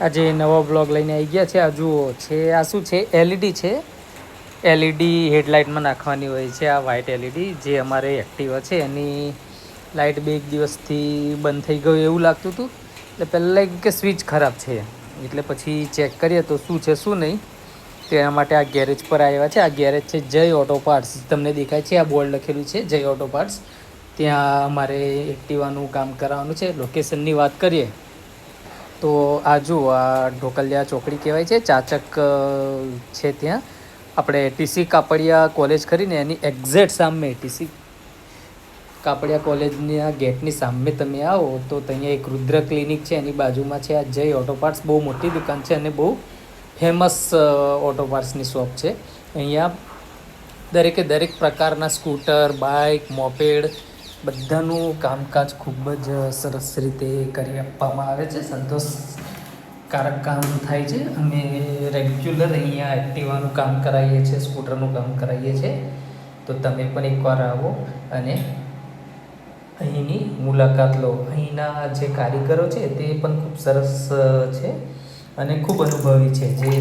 આજે નવો બ્લોગ લઈને આવી ગયા છે. આ જુઓ, છે, આ શું છે? એલઈડી છે. એલઈડી હેડલાઇટમાં નાખવાની હોય છે આ વ્હાઇટ એલઈડી જે અમારે એક્ટિવા છે. એની લાઇટ બે એક દિવસથી બંધ થઈ ગયું એવું લાગતું હતું. એટલે પહેલાં કે સ્વિચ ખરાબ છે. એટલે પછી ચેક કરીએ તો શું છે, શું નહીં. તેના માટે આ ગેરેજ પર આવ્યા છે. આ ગેરેજ છે જય ઓટો પાર્ટ્સ તમને દેખાય છે, આ બોર્ડ લખેલું છે જય ઓટો પાર્ટ્સ ત્યાં અમારે એક્ટિવાનું કામ કરાવવાનું છે. લોકેશનની વાત કરીએ. તો આ જુઓ, આ ઢોકલિયા ચોકડી કહેવાય છે, ચાચક છે ત્યાં. આપણે ટીસી કાપડિયા કોલેજ કરીને એની એક્ઝેક્ટ સામે ટીસી કાપડિયા કોલેજની આ ગેટની સામે તમે આવો તો ત્યાં એક રુદ્ર ક્લિનિક છે, એની બાજુમાં છે, આ જય ઓટો પાર્ટ્સ. બહુ મોટી દુકાન છે અને બહુ ફેમસ ઓટો પાર્ટ્સની શોપ છે. અહીંયા દરેકે દરેક પ્રકારના સ્કૂટર, બાઇક, મોપેડ બધાનું કામકાજ ખૂબ જ સરસ રીતે કરી આપવામાં આવે છે. સંતોષકારક કામ થાય છે. અમે રેગ્યુલર અહીંયા એક્ટિવાનું કામ કરાવીએ છીએ, સ્કૂટરનું કામ કરાવીએ છીએ. તો તમે પણ એકવાર આવો અને અહીંની મુલાકાત લો. અહીંના જે કારીગરો છે તે પણ ખૂબ સરસ છે અને ખૂબ અનુભવી છે, જે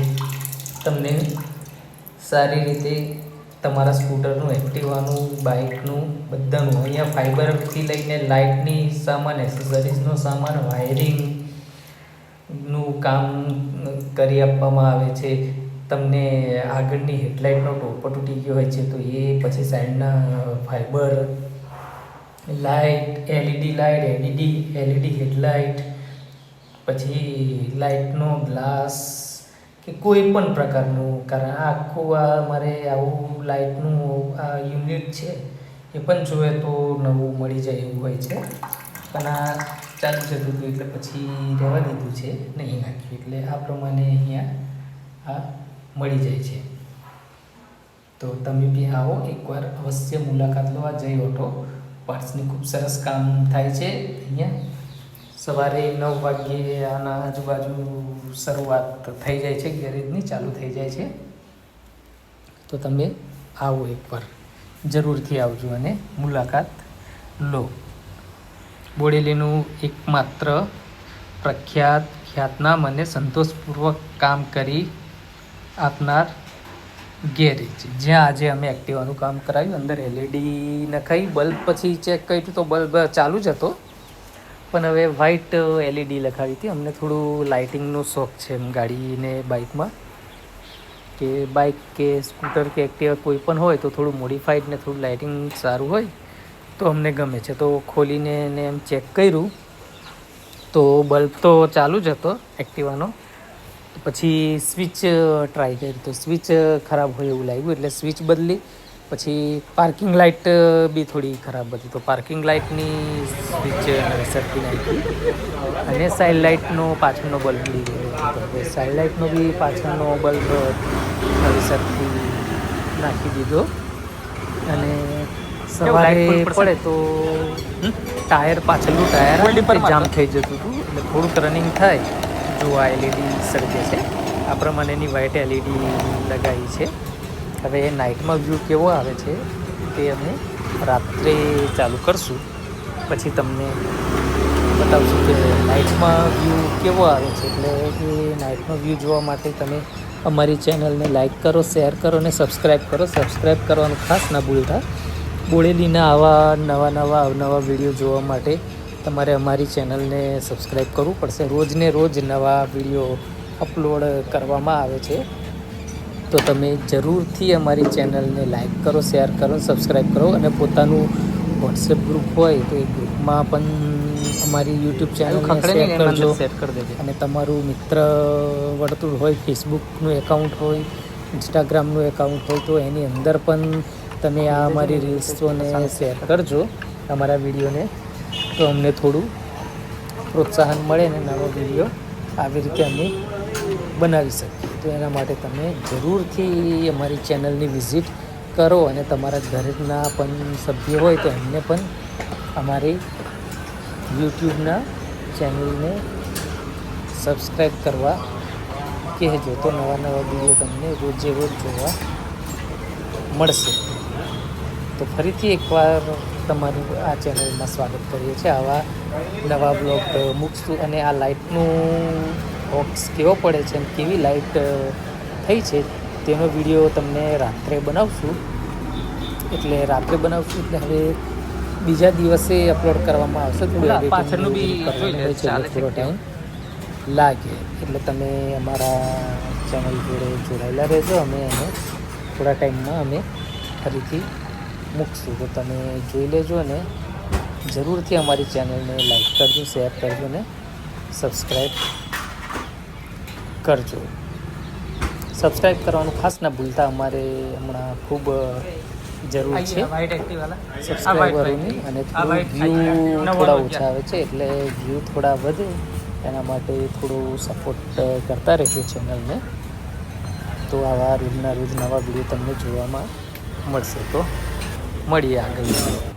તમને સારી રીતે તમારા સ્કૂટરનું એક્ટિવાનું બાઇકનું બધાનું. અહીંયા ફાઇબરથી લઈને લાઇટની સામાન એસેસરીઝનો સામાન વાયરિંગનું કામ કરી આપવામાં આવે છે. તમને આગળની હેડલાઇટનો ટોપર તૂટી ગયો હોય છે, તો એ પછી સાઈડના fibre light LED light LED LED headlight પછી લાઇટનો ગ્લાસ કે કોઈ પણ પ્રકારનું, કારણ આખું આ મારે આવું લાઇટનું આ યુનિટ છે, એ પણ જોઈએ તો નવું મળી જાય એવું હોય છે. પણ આ ચાલુ જતું હતું એટલે પછી રહેવા દીધું છે, નહીં નાખ્યું. એટલે આ પ્રમાણે અહીંયા આ મળી જાય છે. તો તમે બી આવો, એકવાર અવશ્ય મુલાકાત લો. આ જય ઓટો. પાર્ટ્સની ખૂબ સરસ કામ થાય છે અહીંયા. સવારે નવ વાગ્યે આના આજુબાજુ શરૂઆત થઈ જાય છે, ગેરેજની ચાલુ થઈ જાય છે. તો તમે આવો એકવાર, જરૂરથી આવજો અને મુલાકાત લો. બોડેલીનું એકમાત્ર પ્રખ્યાત ખ્યાતનામ અને સંતોષપૂર્વક કામ કરી આપનાર ગેરેજ. જ્યાં આજે અમે એક્ટિવાનું કામ કરાવ્યું, અંદર એલઈડી નખાઈ, બલ્બ પછી ચેક કર્યું તો બલ્બ ચાલુ જ હતો. પણ હવે વ્હાઇટ એલઈડી લખાવી હતી. અમને થોડું લાઇટિંગનો શોખ છે એમ ગાડીને બાઇકમાં કે બાઇક કે સ્કૂટર કે એક્ટિવા કોઈ પણ હોય તો થોડું મોડિફાઈડ ને થોડું લાઇટિંગ સારું હોય તો અમને ગમે છે. તો ખોલીને એને એમ ચેક કર્યું. તો બલ્બ તો ચાલુ જ હતો એક્ટિવાનો પછી સ્વિચ ટ્રાય કરી તો સ્વિચ ખરાબ હોય એવું લાગ્યું. એટલે સ્વિચ બદલી પછી પાર્કિંગ લાઇટ બી થોડી ખરાબ હતી. તો પાર્કિંગ લાઇટની સ્વિચ સરખી નાખી અને સાઇડ લાઇટનો પાછળનો બલ્બ ઉડી ગયો હતો. સાઇડ લાઇટનો બી પાછળનો બલ્બ સરખી નાખી દીધો. અને સવારે પડે તો ટાયર પાછળનું ટાયર જામ થઈ જતું હતું. એટલે થોડુંક રનિંગ થાય જો આ એલઈડી સર્જે છે. આ પ્રમાણેની વ્હાઇટ એલઈડી લગાવી છે. હવે નાઇટમાં વ્યૂ કેવો આવે છે તે અમે રાત્રે ચાલુ કરશું. પછી તમને બતાવશું કે નાઇટમાં વ્યૂ કેવો આવે છે. એટલે એ નાઇટનો વ્યૂ જોવા માટે તમે અમારી ચેનલને લાઇક કરો શેર કરો અને સબસ્ક્રાઈબ કરો. સબસ્ક્રાઈબ કરવાનું ખાસ ના ભૂલતા. બોળેલીના આવા નવા નવા અવનવા વીડિયો જોવા માટે તમારે અમારી ચેનલને સબસ્ક્રાઈબ કરવું પડશે. રોજને રોજ નવા વીડિયો અપલોડ કરવામાં આવે છે. તો તમે જરૂરથી અમારી ચેનલને લાઈક કરો શેર કરો સબસ્ક્રાઈબ કરો અને પોતાનું વોટ્સએપ ગ્રુપ હોય તો એ ગ્રુપમાં પણ અમારી યુટ્યુબ ચેનલ શેર કરજો. અને તમારું મિત્ર વર્તુળ હોય ફેસબુકનું એકાઉન્ટ હોય ઇન્સ્ટાગ્રામનું એકાઉન્ટ હોય તો એની અંદર પણ તમે આ અમારી રીલ્સોને શેર કરજો. અમારા વિડીયોને તો અમને થોડું પ્રોત્સાહન મળે ને નવો વીડિયો આવી રીતે અમે બનાવી શકીએ. તો એના માટે તમે જરૂરથી અમારી ચેનલની વિઝિટ કરો અને તમારા ઘરના પણ સભ્ય હોય તો એમને પણ અમારી યુટ્યુબના ચેનલને સબસ્ક્રાઈબ કરવા કહેજો તો નવા નવા વીડિયો તમને રોજે રોજ જોવા મળશે. તો ફરીથી એકવાર તમારું આ ચેનલમાં સ્વાગત કરીએ છીએ. આવા નવા બ્લોગ મૂકશું અને આ લાઇટનું બોક્સ કેવો પડે છે અને કેવી લાઇટ થઈ છે તેનો વીડિયો તમને રાત્રે બનાવશું. એટલે રાત્રે બનાવશું એટલે હવે બીજા દિવસે અપલોડ કરવામાં આવશે. થોડું પાછળનું બી થોડો ટાઈમ લાગે. એટલે તમે અમારા ચેનલ જોડે જોડાયેલા રહેજો. અમે એને થોડા ટાઈમમાં અમે ફરીથી મૂકશું. તો તમે જોઈ લેજો અને જરૂરથી અમારી ચેનલને લાઈક કરજો શેર કરજો ને સબસ્ક્રાઈબ કરજો. સબસ્ક્રાઈબ કરવાનું ખાસ ના ભૂલતા અમારે હમણાં ખૂબ જરૂર છે. સબસ્ક્રાઈબરોની અને વ્યૂ થોડા ઓછા આવે છે એટલે વ્યૂ થોડા વધે. એના માટે થોડું સપોર્ટ કરતા રહેજો ચેનલને તો આવા રોજના રોજ નવા વીડિયો તમને જોવામાં મળશે તો. મળીએ આગળ.